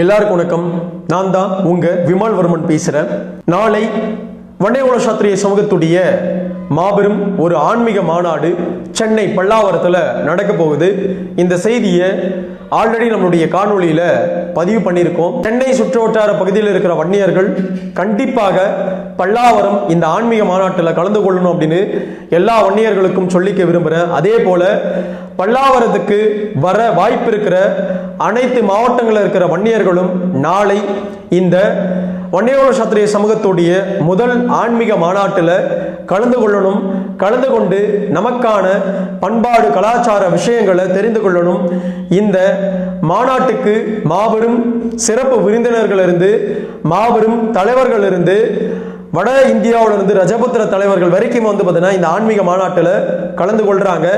எல்லாருக்கும் வணக்கம். நான் தான் உங்க விமால் வர்மன் பேசுறேன். நாளை வண்டைகுல சாத்திரிய சமூகத்துடைய மாபெரும் ஒரு ஆன்மீக மாநாடு சென்னை பல்லாவரத்தில் நடக்க போகுது. இந்த செய்தியை ஆல்ரெடி நம்மளுடைய காணொலியில் பதிவு பண்ணியிருக்கோம். சென்னை சுற்றுவட்டார பகுதியில் இருக்கிற வன்னியர்கள் கண்டிப்பாக பல்லாவரம் இந்த ஆன்மீக மாநாட்டில் கலந்து கொள்ளணும் அப்படின்னு எல்லா வன்னியர்களுக்கும் சொல்லிக்க விரும்புகிறேன் அதே போல பல்லாவரத்துக்கு வர வாய்ப்பு இருக்கிற அனைத்து மாவட்டங்களில் இருக்கிற வன்னியர்களும் நாளை இந்த வன்னியகுல சாத்திரிய சமூகத்துடைய முதல் ஆன்மீக மாநாட்டில் கலந்து கொள்ளணும் கலந்து கொண்டு நமக்கான பண்பாடு கலாச்சார விஷயங்களை தெரிந்து கொள்ளணும். இந்த மாநாட்டுக்கு மாபெரும் சிறப்பு விருந்தினர்களிருந்து மாபெரும் தலைவர்கள் இருந்து வட இந்தியாவிலிருந்து ரஜபுத்திர தலைவர்கள் வரைக்கும் வந்து பார்த்தீங்கன்னா இந்த ஆன்மீக மாநாட்டில் கலந்து கொள்கிறாங்க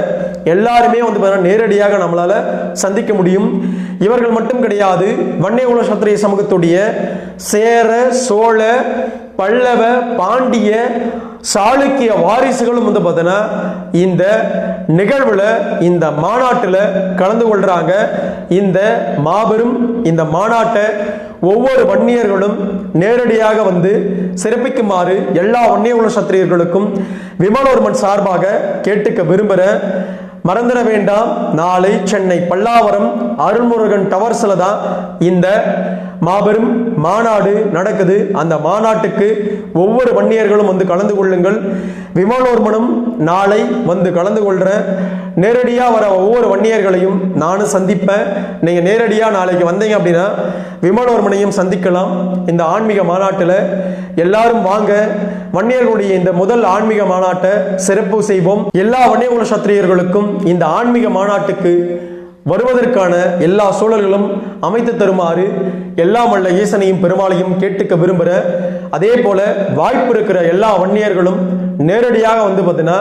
எல்லாருமே வந்து பார்த்தீங்கன்னா நேரடியாக நம்மளால் சந்திக்க முடியும். இவர்கள் மட்டும் கிடையாது வன்னிய சத்திரிய சமூகத்துடைய சேர சோழ பல்லவ பாண்டிய சாளுக்கிய வாரிசுகளும் வந்து பார்த்தீங்கன்னா இந்த நிகழ்வுல இந்த மாநாட்டில் கலந்து கொள்கிறாங்க இந்த மாபெரும் இந்த மாநாட்டை ஒவ்வொரு வன்னியர்களும் நேரடியாக வந்து சிறப்பிக்குமாறு எல்லா வன்னிய உள்ள சத்திரியர்களுக்கும் விமானோர்மன் சார்பாக கேட்டுக்க விரும்புகிற மறந்துட வேண்டாம். நாளை சென்னை பல்லாவரம் அருள்முருகன் டவர்ஸில் தான் இந்த மாபெரும் மாநாடு நடக்குது. அந்த மாநாட்டுக்கு ஒவ்வொரு வன்னியர்களும் வந்து கலந்து கொள்ளுங்கள். விமானோர்மனும் நாளை வந்து கலந்து கொள்கிற நேரடியாக வர ஒவ்வொரு வன்னியர்களையும் நானும் சந்திப்பேன். நீங்கள் நேரடியாக நாளைக்கு வந்தீங்க அப்படின்னா விமானோர்மனையும் சந்திக்கலாம். இந்த ஆன்மீக மாநாட்டில் எல்லாரும் வாங்க. வன்னியர்களுடைய இந்த முதல் ஆன்மீக மாநாட்டை சிறப்பு செய்வோம். எல்லா வன்னியகுல சத்திரியர்களுக்கும் இந்த ஆன்மீக மாநாட்டுக்கு வருவதற்கான எல்லா சூழல்களும் அமைத்து தருமாறு எல்லாம் வல்ல ஈசனையும் பெருமாளையும் கேட்டுக்க விரும்புகிற அதே போல வாய்ப்பு இருக்கிற எல்லா வன்னியர்களும் நேரடியாக வந்து பார்த்தீங்கன்னா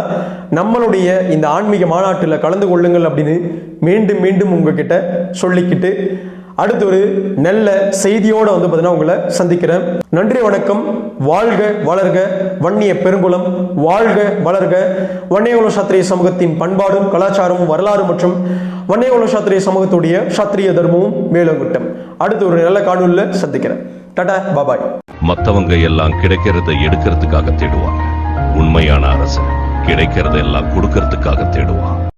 நம்மளுடைய இந்த ஆன்மீக மாநாட்டில் கலந்து கொள்ளுங்கள் அப்படின்னு மீண்டும் மீண்டும் உங்ககிட்ட சொல்லிக்கிட்டு அடுத்து ஒரு நல்ல செய்தியோட வந்து பார்த்தீங்கன்னா உங்களை சந்திக்கிறேன். நன்றி வணக்கம். வாழ்க வளர்க. வன்னிய பெருங்குளம். வாழ்க வளர்க. வன்னியகுல சாத்திரிய சமூகத்தின் பண்பாடும் கலாச்சாரமும் வரலாறு மற்றும் வன்னியகுல சாத்திரிய சமூகத்துடைய சாத்திரிய தர்மமும் மேலோங்கிட்டம் அடுத்து ஒரு நல்ல காணொலியில் சந்திக்கிறேன். டாடா பாபாய். மத்தவங்க எல்லாம் கிடைக்கிறத எடுக்கிறதுக்காக தேடுவாங்க. உண்மையான அரசு கிடைக்கிறத எல்லாம் கொடுக்கறதுக்காக தேடுவான்.